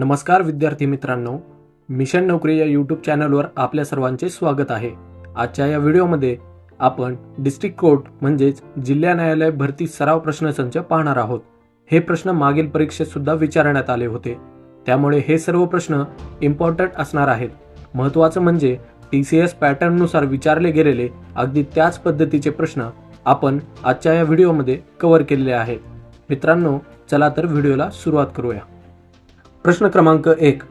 नमस्कार विद्यार्थी मित्रांनो मिशन नोकरी या यूट्यूब चॅनलवर आपल्या सर्वांचे स्वागत आहे. आजच्या या व्हिडिओमध्ये आपण डिस्ट्रिक्ट कोर्ट म्हणजेच जिल्हा न्यायालय भरती सराव प्रश्नसंच पाहणार आहोत. हे प्रश्न मागील परीक्षेत सुद्धा विचारण्यात आले होते. त्यामुळे हे सर्व प्रश्न इम्पॉर्टंट असणार आहेत. महत्त्वाचं म्हणजे टी सी एस पॅटर्ननुसार विचारले गेलेले अगदी त्याच पद्धतीचे प्रश्न आपण आजच्या या व्हिडिओमध्ये कव्हर केलेले आहेत. मित्रांनो चला तर व्हिडिओला सुरुवात करूया. प्रश्न क्रमांक एक.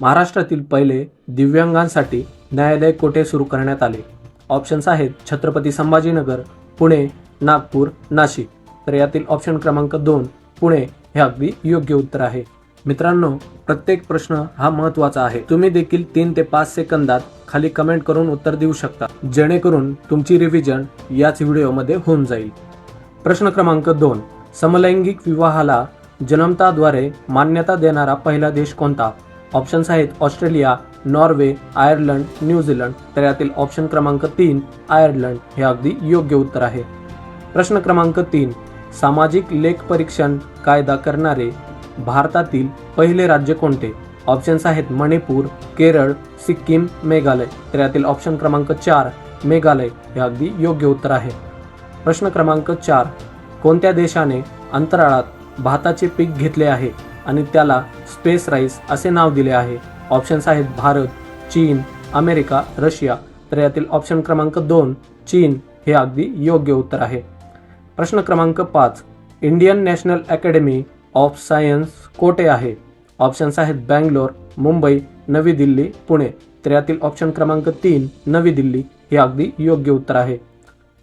महाराष्ट्रातील पहिले दिव्यांगांसाठी न्यायालय कोठे सुरू करण्यात आले? ऑप्शन्स आहेत छत्रपती संभाजीनगर पुणे नागपूर नाशिक. तर यातील ऑप्शन क्रमांक दोन पुणे हे अगदी योग्य उत्तर आहे. मित्रांनो प्रत्येक प्रश्न हा महत्त्वाचा आहे. तुम्ही देखील तीन ते पाच सेकंदात खाली कमेंट करून उत्तर देऊ शकता जेणेकरून तुमची रिव्हिजन याच व्हिडिओमध्ये होऊन जाईल. प्रश्न क्रमांक दोन. समलैंगिक विवाहाला जन्मताद्वारे मान्यता देणारा पहिला देश कोणता? ऑप्शन्स आहेत ऑस्ट्रेलिया नॉर्वे आयर्लंड न्यूझीलंड तर यातील ऑप्शन क्रमांक तीन आयर्लंड. हे अगदी योग्य उत्तर आहे. प्रश्न क्रमांक तीन सामाजिक लेख परीक्षण कायदा करणारे भारतातील पहिले राज्य कोणते? ऑप्शन्स आहेत मणिपूर केरळ सिक्कीम मेघालय. तर यातील ऑप्शन क्रमांक चार मेघालय. हे अगदी योग्य उत्तर आहे. प्रश्न क्रमांक चार कोणत्या देशाने अंतराळात भाताचे पीक घेतले आहे आणि त्याला स्पेस राईस असे नाव दिले आहे. ऑप्शन्स आहेत भारत चीन अमेरिका रशिया. तर यातील ऑप्शन क्रमांक दोन चीन हे अगदी योग्य उत्तर आहे. प्रश्न क्रमांक पाच Indian national academy of science कोठे आहे? ऑप्शन्स आहेत बँगलोर मुंबई नवी दिल्ली पुणे. तर यातील ऑप्शन क्रमांक तीन नवी दिल्ली हे अगदी योग्य उत्तर आहे.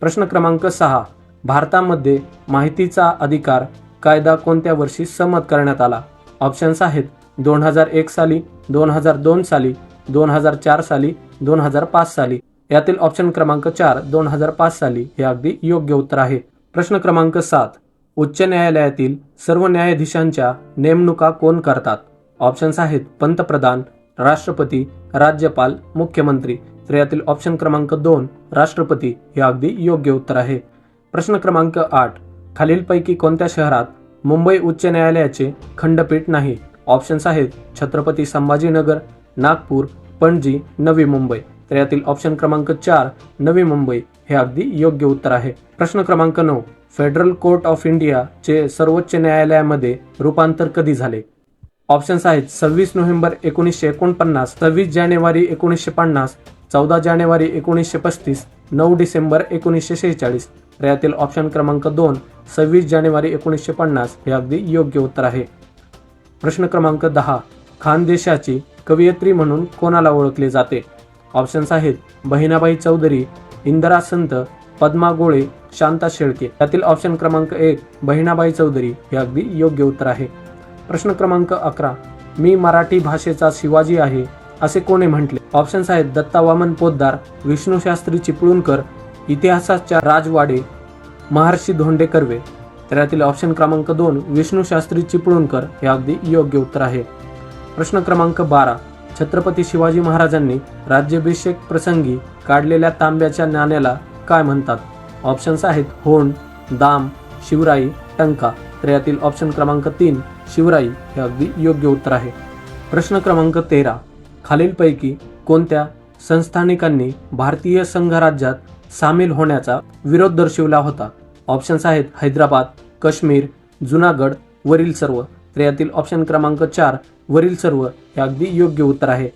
प्रश्न क्रमांक सहा भारतामध्ये माहितीचा अधिकार कायदा कोणत्या वर्षी संमत करण्यात आला? ऑप्शन्स आहेत दोन हजार एक साली दोन हजार दोन साली दोन हजार चार साली दोन हजार पाच साली. यातील ऑप्शन क्रमांक चार दोन हजार पाच साली हे अगदी योग्य उत्तर आहे. प्रश्न क्रमांक सात उच्च न्यायालयातील सर्व न्यायाधीशांच्या नेमणुका कोण करतात? ऑप्शन्स आहेत पंतप्रधान राष्ट्रपती राज्यपाल मुख्यमंत्री. तर यातील ऑप्शन क्रमांक दोन राष्ट्रपती हे अगदी योग्य उत्तर आहे. प्रश्न क्रमांक आठ खालीलपैकी कोणत्या शहरात मुंबई उच्च न्यायालयाचे खंडपीठ नाही? ऑप्शन्स आहेत छत्रपती संभाजीनगर नागपूर पणजी नवी मुंबई. तर यातील ऑप्शन क्रमांक चार नवी मुंबई हे अगदी योग्य उत्तर आहे. प्रश्न क्रमांक नऊ फेडरल कोर्ट ऑफ इंडिया चे सर्वोच्च न्यायालयामध्ये रूपांतर कधी झाले? ऑप्शन्स आहेत सव्वीस नोव्हेंबर एकोणीसशे एकोणपन्नास सव्वीस जानेवारी एकोणीसशे पन्नास चौदा जानेवारी एकोणीसशे पस्तीस नऊ डिसेंबर एकोणीसशे शेहेचाळीस. यातील ऑप्शन क्रमांक दोन सव्वीस जानेवारी एकोणीसशे पन्नास हे अगदी योग्य उत्तर आहे. प्रश्न क्रमांक दहा खानदेशाची कवयित्री म्हणून कोणाला ओळखले जाते? ऑप्शन्स आहेत बहिणाबाई चौधरी इंदिरा संत पद्मा गोळे शांता शेळके. यातील ऑप्शन क्रमांक एक बहिणाबाई चौधरी हे अगदी योग्य उत्तर आहे. प्रश्न क्रमांक अकरा मी मराठी भाषेचा शिवाजी आहे असे कोणी म्हटले? ऑप्शन्स आहेत दत्ता वामन पोद्दार विष्णूशास्त्री चिपळूणकर इतिहासाच्या राजवाडे महर्षी धोंडे कर्वे तर यातील ऑप्शन क्रमांक दोन विष्णूशास्त्री चिपळूणकर हे अगदी योग्य उत्तर आहे. प्रश्न क्रमांक बारा छत्रपती शिवाजी महाराजांनी राज्याभिषेक प्रसंगी काढलेल्या तांब्याच्या नाण्याला काय म्हणतात? ऑप्शन्स आहेत होंड दाम शिवराई टंका. तर यातील ऑप्शन क्रमांक तीन शिवराई हे अगदी योग्य उत्तर आहे. प्रश्न क्रमांक तेरा खालीलपैकी कोणत्या संस्थानिकांनी भारतीय संघराज्यात सामील होण्याचा विरोध दर्शविला होता. ऑप्शन्स आहेत हैदराबाद काश्मीर जुनागड वरील सर्व. तर यातील ऑप्शन क्रमांक चार वरील सर्व हे अगदी योग्य उत्तर आहे.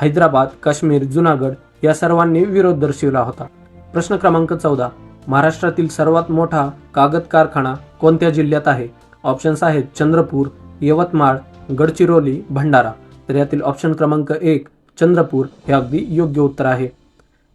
हैदराबाद काश्मीर जुनागड या सर्वांनी विरोध दर्शविला होता. प्रश्न क्रमांक चौदा. महाराष्ट्रातील सर्वात मोठा कागद कारखाना कोणत्या जिल्ह्यात आहे? ऑप्शन्स आहेत चंद्रपूर यवतमाळ गडचिरोली भंडारा. तर यातील ऑप्शन क्रमांक एक चंद्रपूर हे अगदी योग्य उत्तर आहे.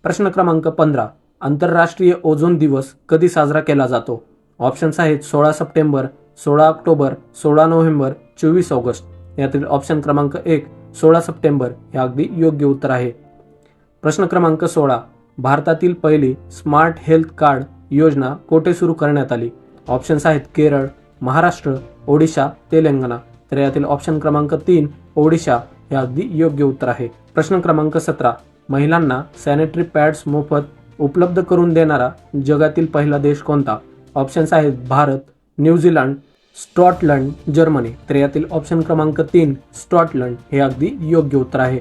प्रश्न क्रमांक पंधरा. आंतरराष्ट्रीय ओझोन दिवस कधी साजरा केला जातो? ऑप्शन्स आहेत सोळा सप्टेंबर सोळा ऑक्टोबर सोळा नोव्हेंबर चोवीस ऑगस्ट. यातील ऑप्शन क्रमांक एक सोळा सप्टेंबर हे अगदी योग्य उत्तर आहे. प्रश्न क्रमांक सोळा भारतातील पहिली स्मार्ट हेल्थ कार्ड योजना कोठे सुरू करण्यात आली? ऑप्शन्स आहेत केरळ महाराष्ट्र ओडिशा तेलंगणा. तर यातील ऑप्शन क्रमांक तीन ओडिशा हे अगदी योग्य उत्तर आहे. प्रश्न क्रमांक सतरा महिलांना सॅनिटरी पॅड्स मोफत उपलब्ध करून देणारा जगातील पहिला देश कोणता? ऑप्शन्स आहेत भारत न्यूझीलंड स्कॉटलंड जर्मनी तर यातील ऑप्शन क्रमांक तीन स्कॉटलंड हे अगदी योग्य उत्तर आहे.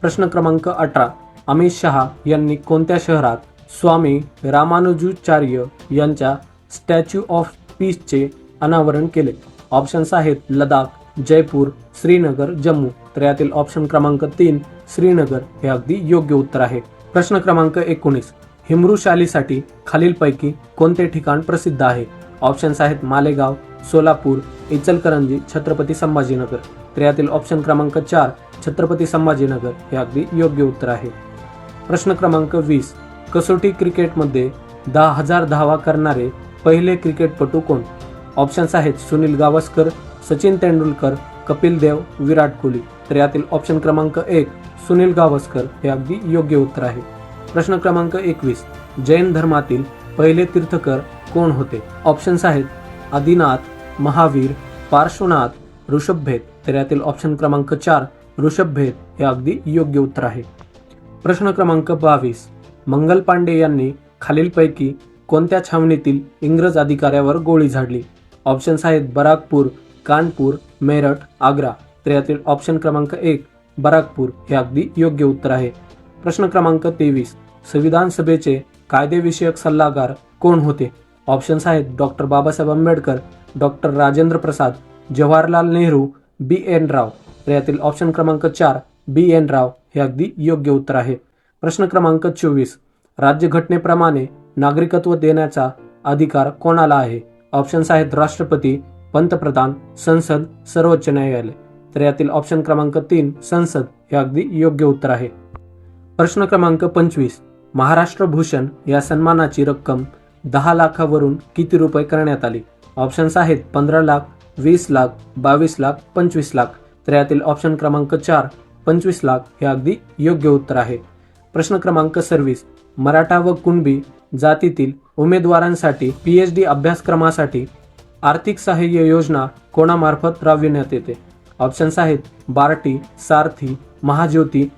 प्रश्न क्रमांक अठरा अमित शहा यांनी कोणत्या शहरात स्वामी रामानुजाचार्य यांच्या स्टॅच्यू ऑफ पीसचे अनावरण केले? ऑप्शन्स आहेत लडाख जयपूर श्रीनगर जम्मू. तर यातील ऑप्शन क्रमांक तीन श्रीनगर हे अगदी योग्य उत्तर आहे. प्रश्न क्रमांक एकोणीस. हिमृशालीसाठी खालीलपैकी कोणते ठिकाण प्रसिद्ध आहे? ऑप्शन्स आहेत मालेगाव सोलापूर इचलकरंजी छत्रपती संभाजीनगर. तर यातील ऑप्शन क्रमांक चार छत्रपती संभाजीनगर हे अगदी योग्य उत्तर आहे. प्रश्न क्रमांक वीस. कसोटी क्रिकेटमध्ये दहा हजार धावा करणारे पहिले क्रिकेटपटू कोण? ऑप्शन्स आहेत सुनील गावस्कर सचिन तेंडुलकर कपिल देव विराट कोहली. तर यातील ऑप्शन क्रमांक एक सुनील गावस्कर हे अगदी योग्य उत्तर आहे. प्रश्न क्रमांक एकवीस. जैन धर्मातील पहिले तीर्थकर कोण होते? ऑप्शन्स आहेत आदिनाथ महावीर पार्श्वनाथ ऋषभभेद. तर यातील ऑप्शन क्रमांक चार ऋषभभेद हे अगदी योग्य उत्तर आहे. प्रश्न क्रमांक बावीस. मंगल पांडे यांनी खालीलपैकी कोणत्या छावणीतील इंग्रज अधिकाऱ्यावर गोळी झाडली? ऑप्शन्स आहेत बराकपूर कानपूर मेरठ आग्रा. तर यातील ऑप्शन क्रमांक एक बराकपूर हे अगदी योग्य उत्तर आहे. प्रश्न क्रमांक तेवीस. संविधान सभेचे कायदेविषयक सल्लागार कोण होते? ऑप्शन्स आहेत doctor Babasaheb Ambedkar doctor Rajendra Prasad Jawaharlal Nehru B. N. Rao. तर यातील ऑप्शन क्रमांक चार बी. एन. राव हे अगदी योग्य उत्तर आहे. प्रश्न क्रमांक चोवीस. राज्यघटनेप्रमाणे नागरिकत्व देण्याचा अधिकार कोणाला आहे? ऑप्शन्स आहेत राष्ट्रपती पंतप्रधान संसद सर्वोच्च न्यायालय. तर यातील ऑप्शन क्रमांक तीन संसद हे अगदी योग्य उत्तर आहे. प्रश्न क्रमांक पंचवीस महाराष्ट्र भूषण या सन्मानाची रक्कम दहा लाखावरून किती रुपये करण्यात आली? ऑप्शन्स आहेत पंधरा लाख वीस लाख बावीस लाख पंचवीस लाख. तर यातील ऑप्शन क्रमांक चार पंचवीस लाख हे अगदी योग्य उत्तर आहे. प्रश्न क्रमांक सर्व्हिस मराठा व कुणबी जातीतील उमेदवारांसाठी पी एच डी अभ्यासक्रमासाठी आर्थिक सहाय्य योजना कोणामार्फत राबविण्यात येते? ऑप्शन्स आहेत बार्टी सारथी महाज्योती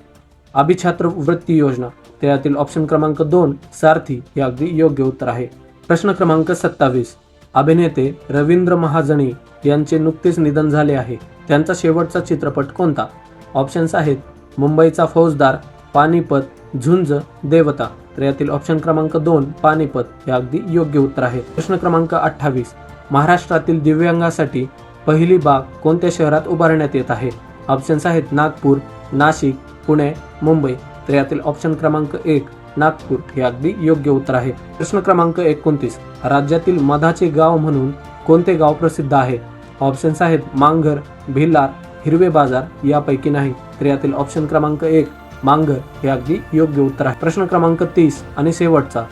अभिछात्र वृत्ती योजना. त्यातील ऑप्शन क्रमांक दोन सारथी हे अगदी योग्य उत्तर आहे. प्रश्न क्रमांक सत्तावीस. अभिनेते रवींद्र महाजनी यांचे नुकतेच निधन झाले आहे. त्यांचा शेवटचा चित्रपट कोणता? ऑप्शन्स आहेत मुंबईचा फौजदार पानिपत झुंज देवता. तर यातील ऑप्शन क्रमांक दोन पानिपत हे अगदी योग्य उत्तर आहे. प्रश्न क्रमांक अठ्ठावीस. महाराष्ट्रातील दिव्यांगासाठी पहिली बाग कोणत्या शहरात उभारण्यात येत आहे? ऑप्शन्स आहेत नागपूर नाशिक पुणे मुंबई. तर यातील ऑप्शन क्रमांक एक नागपूर. हे अगदी योग्य उत्तर आहे. प्रश्न क्रमांक एकोणतीस राज्यातील मधाचे गाव म्हणून कोणते गाव प्रसिद्ध आहे? ऑप्शन्स आहेत मांघर भिल्लार हिरवे बाजार यापैकी नाही. तर यातील ऑप्शन क्रमांक एक मांघर. हे अगदी योग्य उत्तर आहे. प्रश्न क्रमांक तीस आणि शेवटचा.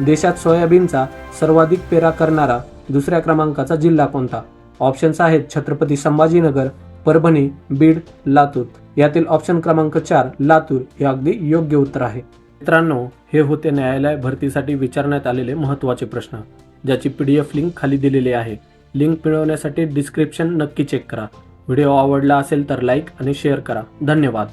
देशात सोयाबीनचा सर्वाधिक पेरा करणारा दुसऱ्या क्रमांकाचा जिल्हा कोणता? ऑप्शन्स आहेत छत्रपती संभाजीनगर परभणी बीड लातूर. यातील ऑप्शन क्रमांक चार लातूर हे अगदी योग्य उत्तर आहे. मित्रांनो हे होते न्यायालय भरतीसाठी विचारण्यात आलेले महत्त्वाचे प्रश्न ज्याची पी डी एफ लिंक खाली दिलेली आहे. लिंक मिळवण्यासाठी डिस्क्रिप्शन नक्की चेक करा. व्हिडिओ आवडला असेल तर लाईक आणि शेअर करा. धन्यवाद.